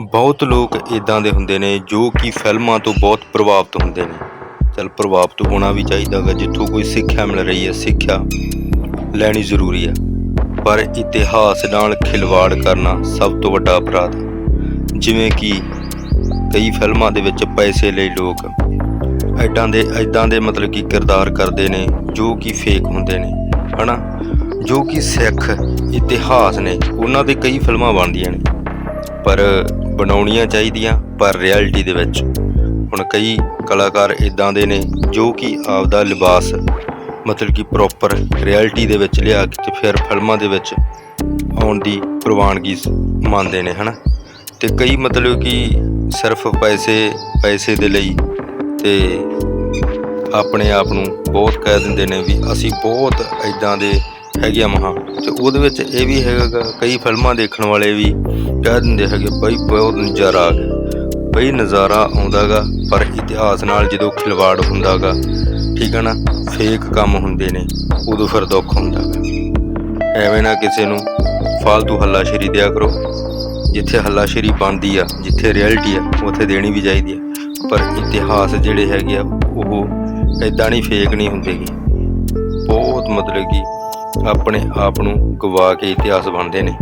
ਬਹੁਤ ਲੋਕ ਇਦਾਂ ਦੇ ਹੁੰਦੇ ਨੇ ਜੋ ਕਿ ਫਿਲਮਾਂ ਤੋਂ ਬਹੁਤ ਪ੍ਰਭਾਵਿਤ ਹੁੰਦੇ ਨੇ। ਚਲ ਪ੍ਰਭਾਵਿਤ ਹੋਣਾ ਵੀ ਚਾਹੀਦਾ ਗਾ, ਜਿੱਥੋਂ ਕੋਈ ਸਿੱਖਿਆ ਮਿਲ ਰਹੀ ਹੈ, ਸਿੱਖਿਆ ਲੈਣੀ ਜ਼ਰੂਰੀ ਹੈ। ਪਰ ਇਤਿਹਾਸ ਨਾਲ ਖਿਲਵਾੜ ਕਰਨਾ ਸਭ ਤੋਂ ਵੱਡਾ ਅਪਰਾਧ ਜਿਵੇਂ ਕਿ ਕਈ ਫਿਲਮਾਂ ਦੇ ਵਿੱਚ ਪੈਸੇ ਲਈ ਲੋਕ ਐਡਾਂ ਦੇ ਐਦਾਂ ਦੇ ਮਤਲਬ ਕਿ ਕਿਰਦਾਰ ਕਰਦੇ ਨੇ, ਜੋ ਕਿ ਫੇਕ ਹੁੰਦੇ ਨੇ, ਹਨਾ? ਜੋ ਕਿ ਸਿੱਖ ਇਤਿਹਾਸ ਨੇ, ਉਹਨਾਂ ਦੇ ਕਈ ਫਿਲਮਾਂ ਬਣਦੀਆਂ ਨੇ। ਪਰ ਬਣਾਉਣੀਆਂ ਚਾਹੀਦੀਆਂ, ਪਰ ਰਿਐਲਿਟੀ ਦੇ ਵਿੱਚ। ਹੁਣ ਕਈ ਕਲਾਕਾਰ ਇਦਾਂ ਦੇ ਨੇ, ਜੋ ਕਿ ਆਪਦਾ ਲਿਬਾਸ ਮਤਲਬ ਕਿ ਪ੍ਰੋਪਰ ਰਿਐਲਿਟੀ ਦੇ ਵਿੱਚ ਲਿਆ ਕੇ ਤੇ ਫਿਰ ਫਿਲਮਾਂ ਦੇ ਵਿੱਚ ਆਉਣ ਦੀ ਪ੍ਰਵਾਨਗੀ ਮੰਨਦੇ ਨੇ, ਹਨਾ? ਤੇ ਕਈ ਮਤਲਬ ਕਿ ਸਿਰਫ ਪੈਸੇ ਪੈਸੇ ਦੇ ਲਈ ਤੇ ਆਪਣੇ ਆਪ ਨੂੰ ਬਹੁਤ ਕਹਿ ਦਿੰਦੇ ਨੇ ਵੀ ਅਸੀਂ ਬਹੁਤ ਐਦਾਂ ਦੇ ਹੈਗੇ ਆ ਮਹਾ। ਤੇ ਉਹਦੇ ਵਿੱਚ ਇਹ ਵੀ ਹੈਗਾ ਗਾ, ਕਈ ਫਿਲਮਾਂ ਦੇਖਣ ਵਾਲੇ ਵੀ ਕਹਿ ਦਿੰਦੇ ਹੈਗੇ ਬਈ ਬਹੁਤ ਨਜ਼ਾਰਾ ਆ ਗਿਆ। ਬਈ ਨਜ਼ਾਰਾ ਆਉਂਦਾਗਾ ਪਰ ਇਤਿਹਾਸ ਨਾਲ ਜਦੋਂ ਖਿਲਵਾੜ ਹੁੰਦਾਗਾ ਠੀਕ ਹੈ ਨਾ ਫੇਕ ਕੰਮ ਹੁੰਦੇ ਨੇ ਉਦੋਂ ਫਿਰ ਦੁੱਖ ਹੁੰਦਾਗਾ ਐਵੇਂ ਨਾ ਕਿਸੇ ਨੂੰ ਫालतू ਹੱਲਾਸ਼ੇਰੀ ਦਿਆ ਕਰੋ ਜਿੱਥੇ ਹੱਲਾਸ਼ੇਰੀ ਬਣਦੀ ਆ ਜਿੱਥੇ ਰਿਐਲਿਟੀ ਆ ਉੱਥੇ ਦੇਣੀ ਵੀ ਚਾਹੀਦੀ ਆ। ਪਰ ਇਤਿਹਾਸ ਜਿਹੜੇ ਹੈਗੇ ਆ ਉਹ ਐਦਾਂ ਨਹੀਂ ਫੇਕ ਨਹੀਂ ਹੁੰਦੇਗੇ ਬਹੁਤ ਮਤਲਬ ਕਿ ਆਪਣੇ ਆਪ ਨੂੰ ਗਵਾ ਕੇ ਇਤਿਹਾਸ ਬਣਦੇ ਨੇ।